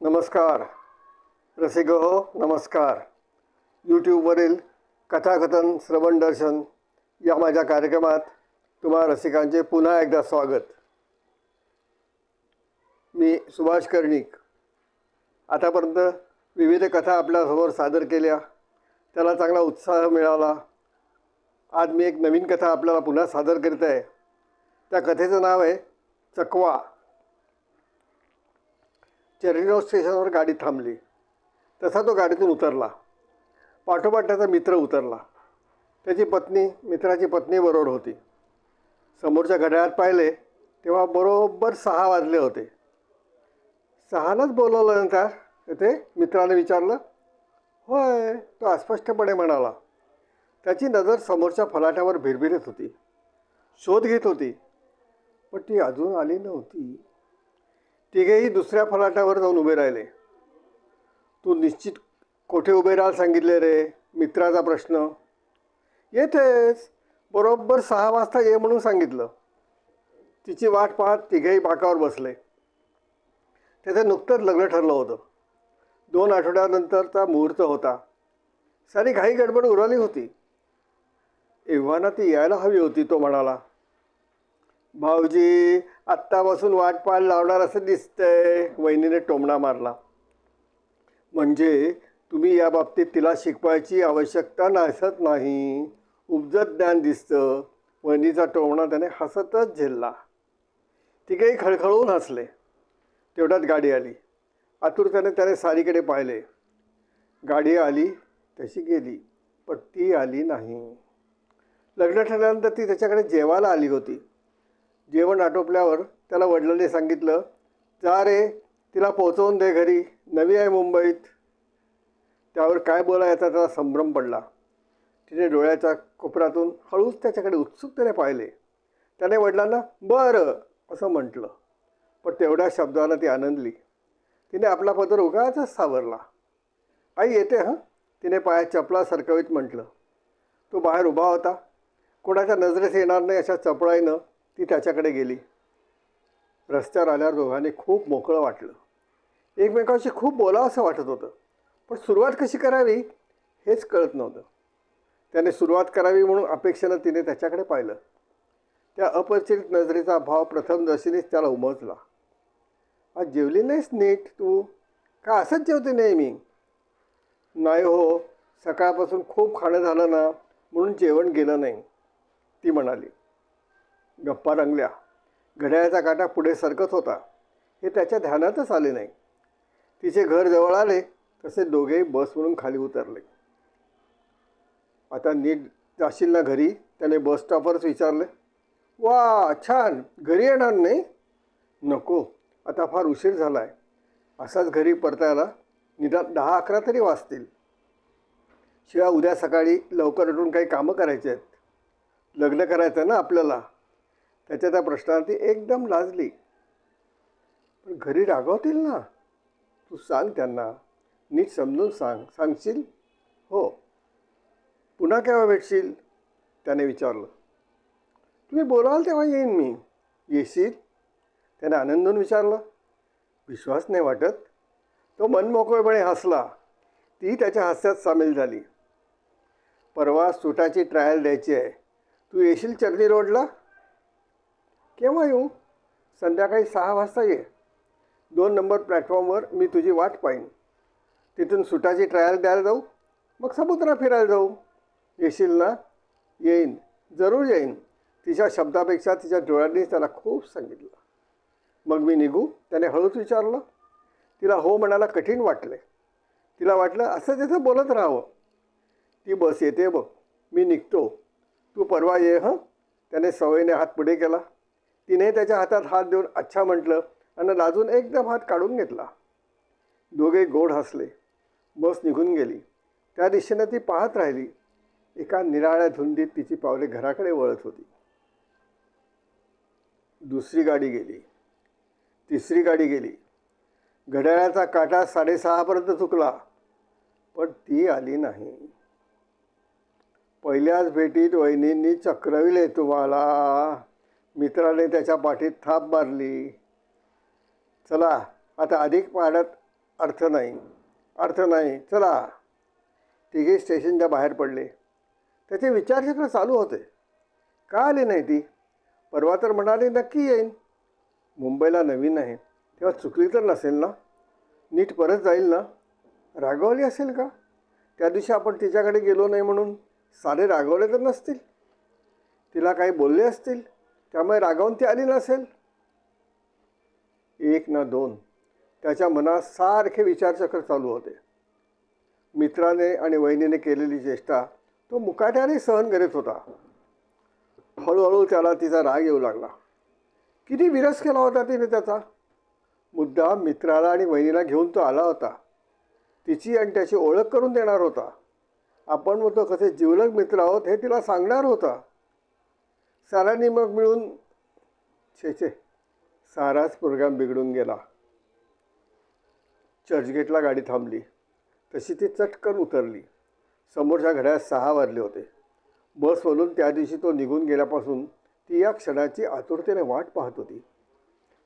नमस्कार. रसिक हो नमस्कार यूट्यूबवरील कथाकथन श्रवण दर्शन या माझ्या कार्यक्रमात तुम्हा रसिकांचे पुन्हा एकदा स्वागत. मी सुभाष कर्णिक. आतापर्यंत विविध कथा आपल्यासमोर सादर केल्या. त्याला चांगला उत्साह मिळाला. आज मी एक नवीन कथा आपल्याला पुन्हा सादर करीत आहे. त्या कथेचं नाव आहे चकवा. चेरिनो स्टेशनवर गाडी थांबली. तसा तो गाडीतून उतरला. पाठोपाठ त्याचा मित्र उतरला. त्याची पत्नी मित्राची पत्नी बरोबर होती. समोरच्या घड्याळात पाहिले तेव्हा बरोबर सहा वाजले होते. सहालाच बोलवलं नंतर ते मित्राने विचारलं. होय तो अस्पष्टपणे म्हणाला. त्याची नजर समोरच्या फलाट्यावर भिरभिरत होती. शोध घेत होती. पण ती अजून आली नव्हती. तिघेही दुसऱ्या फलाटावर जाऊन उभे राहिले. तू निश्चित कोठे उभे राहायला सांगितले रे? मित्राचा प्रश्न. येथेच बरोबर सहा वाजता ये म्हणून सांगितलं. तिची वाट पाहत तिघेही बाकावर बसले. त्याचं नुकतंच लग्न ठरलं होतं. दोन आठवड्यानंतरचा मुहूर्त होता. सारी घाई गडबड उराली होती. एव्हाना ती यायला हवी होती तो म्हणाला. भाऊजी आत्तापासून वाट पाहायला लावणार असं दिसतंय. वहिनीने टोमणा मारला. म्हणजे तुम्ही या बाबतीत तिला शिकवायची आवश्यकता नसत नाही. उपजत ज्ञान दिसतं. वहिनीचा टोमणा त्याने हसतच झेलला. तिघेही काही खळखळून हसले. तेवढ्यात गाडी आली. आतुरतेने त्याने सारीकडे पाहिले. गाडी आली तशी गेली पण ती आली नाही. लग्न ठरल्यानंतर ती त्याच्याकडे जेवायला आली होती. जेवण आटोपल्यावर त्याला वडिलांनी सांगितलं जा रे तिला पोचवून दे घरी. नवी आहे मुंबईत. त्यावर काय बोलायचा त्याला संभ्रम पडला. तिने डोळ्याच्या कोपऱ्यातून हळूच त्याच्याकडे उत्सुकतेने पाहिले. त्याने वडिलांना बरं असं म्हटलं. पण तेवढ्या शब्दानं ती आनंदली. तिने आपला पदर उगाचच सावरला. आई येते हां? तिने पायात चपला सरकवीत म्हटलं. तो बाहेर उभा होता. कोणाच्या नजरेस येणार नाही अशा चपळाईनं ती त्याच्याकडे गेली. रस्त्यावर आल्यावर दोघांनी खूप मोकळं वाटलं. एकमेकांशी खूप बोलावं असं वाटत होतं. पण सुरुवात कशी करावी हेच कळत नव्हतं. त्याने सुरुवात करावी म्हणून अपेक्षेनं तिने त्याच्याकडे पाहिलं. त्या अपरिचित नजरेचा भाव प्रथम दर्शनीच त्याला उमजला. आज जेवली नाहीस नीट तू? का असंच जेवते नेहमी? नाही हो सकाळपासून खूप खाणं झालं ना म्हणून जेवण गेलं नाही ती म्हणाली. गप्पा रंगल्या. घड्याळाचा काटा पुढे सरकत होता. हे त्याच्या ध्यानातच आले नाही. तिचे घर जवळ आले तसे दोघेही बस म्हणून खाली उतरले. आता नीट जाशील ना घरी? त्याने बस स्टॉपवरच विचारले. वा छान! घरी येणार नाही? नको आता फार उशीर झाला आहे असाच घरी परतायला निदान दहा अकरा तरी वाजतील. शिवाय उद्या सकाळी लवकर उठून काही कामं करायची आहेत. लग्न करायचं ना आपल्याला? त्याच्या त्या प्रश्नावरती एकदम लाजली. पण घरी रागवतील ना? तू सांग त्यांना. नीट समजून सांग. सांगशील? हो. पुन्हा केव्हा भेटशील? त्याने विचारलं. तुम्ही बोलाल तेव्हा येईन मी. येशील? त्याने आनंदून विचारलं. विश्वास नाही वाटत. तो मनमोकळपणे हसला. ती त्याच्या हास्यात सामील झाली. परवा सुटाची ट्रायल द्यायची आहे. तू येशील चर्नी रोडला? केव्हा येऊ? संध्याकाळी सहा वाजता ये. दोन नंबर प्लॅटफॉर्मवर मी तुझी वाट पाहीन. तिथून सुटाची ट्रायल द्यायला जाऊ? मग समुद्र फिरायला जाऊ. येशील ना? येईन. जरूर येईन. तिच्या शब्दापेक्षा तिच्या डोळ्यांनीच त्याला खूप सांगितलं. मग मी निघू. त्याने हळूच विचारलं. तिला हो म्हणायला कठीण वाटले. तिला वाटलं असं तिथं बोलत राहावं. ती बस येते बघ. मी निघतो. तू परवा ये हं? त्याने सवयीने हात पुढे केला. तिने त्याच्या हातात हात देऊन अच्छा म्हटलं आणि लाजून एकदम हात काढून घेतला. दोघे गोड हसले. बस निघून गेली. त्या दिशेनं ती पाहत राहिली. एका निराळ्या धुंदीत तिची पावले घराकडे वळत होती. दुसरी गाडी गेली. तिसरी गाडी गेली. घड्याळाचा काटा साडेसहापर्यंत चुकला पण ती आली नाही. पहिल्याच भेटीत वहिनींनी चक्रविले तुम्हाला. मित्राने त्याच्या पाठीत थाप मारली. चला आता अधिक पाण्यात अर्थ नाही. अर्थ नाही. चला. तिघे स्टेशनच्या बाहेर पडले. त्याचे विचारचक्र चालू होते. का आली नाही ती? परवा तर म्हणाली नक्की येईन. मुंबईला नवीन आहे. तेव्हा चुकली तर नसेल ना? नीट परत जाईल ना? रागवली असेल का? त्या दिवशी आपण तिच्याकडे गेलो नाही म्हणून सारे रागवले तर नसतील. तिला काही बोलले असतील? त्यामुळे रागावून ती आली नसेल? एक ना दोन. त्याच्या मनात सारखे विचारचक्र चालू होते. मित्राने आणि वहिनीने केलेली चेष्टा तो मुकाट्याने सहन करीत होता. हळूहळू त्याला तिचा राग येऊ लागला. किती विरस केला होता तिने त्याचा? मुद्दा मित्राला आणि वहिनीला घेऊन तो आला होता. तिची आणि त्याची ओळख करून देणार होता. आपण म्हणतो कसे जिवलग मित्र आहोत हे तिला सांगणार होता. सारांनी मग मिळून छे छे. साराच प्रोग्राम बिघडून गेला. चर्चगेटला गाडी थांबली. तशी ती चटकन उतरली. समोरच्या घड्यात सहा वाजले होते. बसवरून त्या दिवशी तो निघून गेल्यापासून ती या क्षणाची आतुरतेने वाट पाहत होती.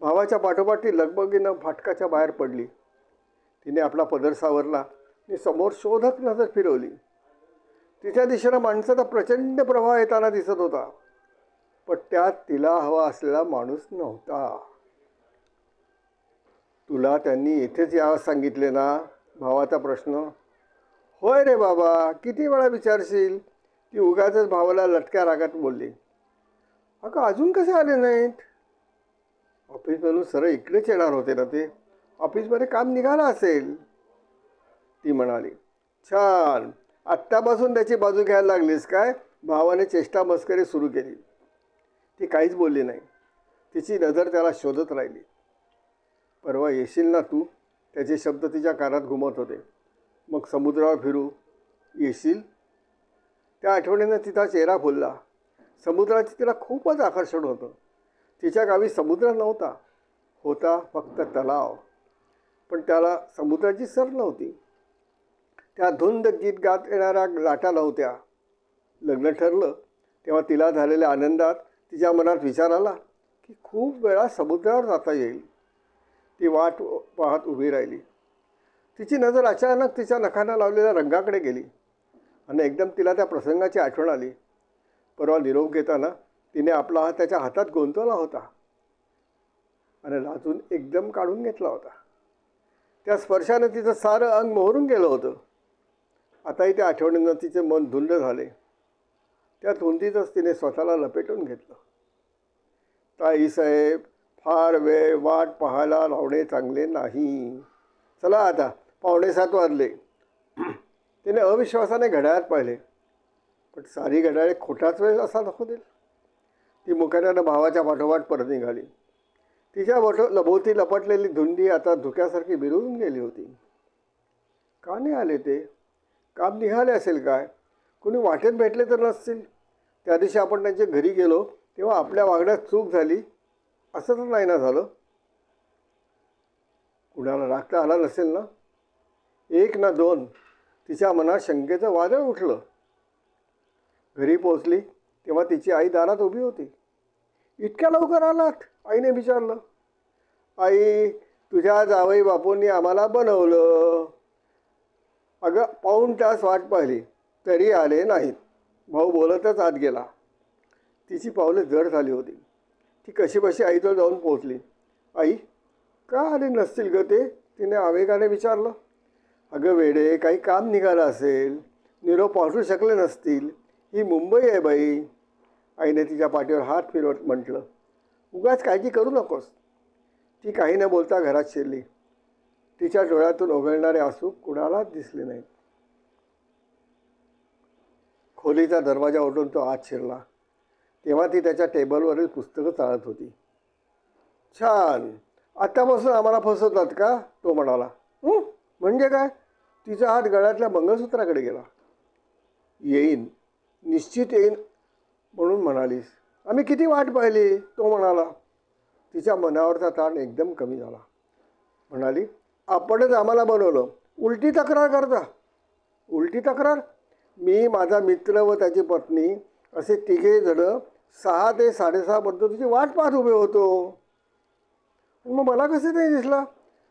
भावाच्या पाठोपाठ ती लगबगीनं फाटकाच्या बाहेर पडली. तिने आपला पदर सावरला. आणि समोर शोधक नजर फिरवली. तिच्या दिशेनं माणसाचा प्रचंड प्रवाह येताना दिसत होता. पण त्यात तिला हवा असलेला माणूस नव्हता. तुला त्यांनी इथेच यावं सांगितले ना भावाचा प्रश्न? होय रे बाबा किती वेळा विचारशील? ती उगाच भावाला लटक्या रागात बोलली. अगं अजून कसे आले नाहीत? ऑफिसमधून सरळ इकडेच येणार होते ना ते. ऑफिसमध्ये काम निघालं असेल. ती म्हणाली छान. आत्तापासून त्याची बाजू घ्यायला लागलीस काय? भावाने चेष्टा मस्करी सुरू केली. ती काहीच बोलली नाही. तिची नजर त्याला शोधत राहिली. परवा येशील ना तू? त्याचे शब्द तिच्या कानात घुमत होते. मग समुद्रावर फिरू. येशील? त्या आठवणीनं तिचा चेहरा फुलला. समुद्राचे तिला खूपच आकर्षण होतं. तिच्या गावी समुद्र नव्हता. होता फक्त तलाव. पण त्याला समुद्राची सर नव्हती. त्या धुंद गीत गात येणाऱ्या लाटा नव्हत्या. लग्न ठरलं तेव्हा तिला झालेल्या आनंदात तिच्या मनात विचार आला की खूप वेळा समुद्रावर जाता येईल. ती वाट पाहत उभी राहिली. तिची नजर अचानक तिच्या नखांना लावलेल्या रंगाकडे गेली आणि एकदम तिला त्या प्रसंगाची आठवण आली. परवा निरोप घेताना तिने आपला हात त्याच्या हातात गुंतवला होता आणि लाजून एकदम काढून घेतला होता. त्या स्पर्शानं तिचं सारं अंग मोहरून गेलं होतं. आताही त्या आठवणीनं तिचे मन धुंड झाले. त्या धुंदीतच तिने स्वतःला लपेटून घेतलं. ताई साहेब फार वेळ वाट पाहायला लावणे चांगले नाही. चला आता पावणे सात वाजले. तिने अविश्वासाने घड्याळात पाहिले. पण सारी घड्याळे खोटाच वेळ असा नको देईल ती मुखाट्यानं भावाच्या पाठोपाठ परत निघाली. तिच्या बोट लभोवती लपटलेली धुंडी आता धुक्यासारखी बिरवून गेली होती. का नाही आले ते? काम निघाले असेल काय? कोणी वाटेत भेटले तर नसतील. त्या दिवशी आपण त्यांच्या घरी गेलो तेव्हा आपल्या वागण्यात चूक झाली. असं तर नाही ना झालं? कुणाला राखता आला नसेल ना? एक ना दोन तिच्या मनात शंकेचं वादळ उठलं. घरी पोचली तेव्हा तिची आई दारात उभी होती. इतक्या लवकर आलात? आईने विचारलं. आई तुझ्या जावई बापूंनी आम्हाला बनवलं. अगं पाऊण तास वाट पाहिली. तरी आले नाहीत. भाऊ बोलतच आत गेला. तिची पावले जड झाली होती. ती कशीबशी आईजवळ जाऊन पोहोचली. आई का आले नसतील ग ते? तिने आवेगाने विचारलं. अगं वेडे काही काम निघालं असेल. निरोप पाठवू शकले नसतील. ही मुंबई आहे बाई. आईने तिच्या पाठीवर हात फिरवत म्हटलं. उगाच काळजी करू नकोस. ती काही न बोलता घरात शिरली. तिच्या डोळ्यातून ओघळणारे आसू कुणालाच दिसले नाहीत. खोलीचा दरवाजा ओढून तो आत शिरला. तेव्हा ती त्याच्या टेबलवरील पुस्तकं चाळत होती. छान! आत्तापासून आम्हाला फसवतात का? तो म्हणाला. म्हणजे काय? तिचा हात गळ्यातल्या मंगळसूत्राकडे गेला. येईन. निश्चित येईन म्हणून म्हणालीस. आम्ही किती वाट पाहिली? तो म्हणाला. तिच्या मनावरचा ताण एकदम कमी झाला. म्हणाली आपणच आम्हाला बनवलं. उलटी तक्रार करता. उलटी तक्रार? मी माझा मित्र व त्याची पत्नी असे तिघे जण सहा ते साडेसहापर्यंत तुझी वाट पाहत उभे होतो. मग मला कसं नाही दिसला?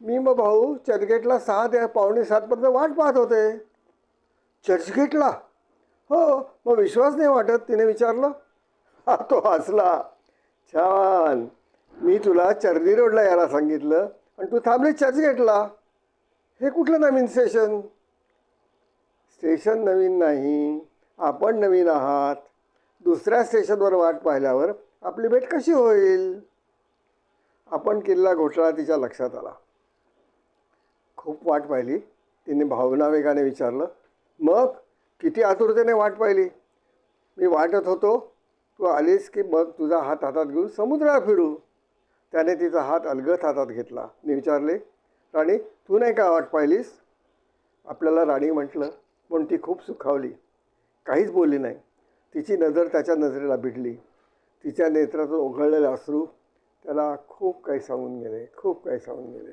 मी मग भाऊ चर्चगेटला सहा ते पावणे सातपर्यंत वाट पाहत होते. चर्चगेटला? हो मग विश्वास नाही वाटत तिने विचारलं. हा तो हसला. छान. मी तुला चर्नी रोडला यायला सांगितलं आणि तू थांबली चर्चगेटला. हे कुठलं नवीन स्टेशन स्टेशन नवीन नाही आपण नवीन आहात. दुसऱ्या स्टेशनवर वाट पाहिल्यावर आपली भेट कशी होईल? आपण किल्ला घोटाळा तिच्या लक्षात आला. खूप वाट पाहिली. तिने भावनावेगाने विचारलं मग किती आतुरतेने वाट पाहिली? मी वाटत होतो तू आलीस की मग तुझा हात हातात घेऊन समुद्रात फिरू. त्याने तिचा हात अलगत हातात घेतला. मी विचारले राणी तू नाही का वाट पाहिलीस? आपल्याला राणी म्हटलं पण ती खूप सुखावली. काहीच बोलली नाही. तिची नजर त्याच्या नजरेला भिडली तिच्या नेत्रातून ओघळलेले अश्रू त्याला खूप काही सांगून गेले खूप काही सांगून गेले.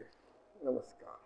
नमस्कार.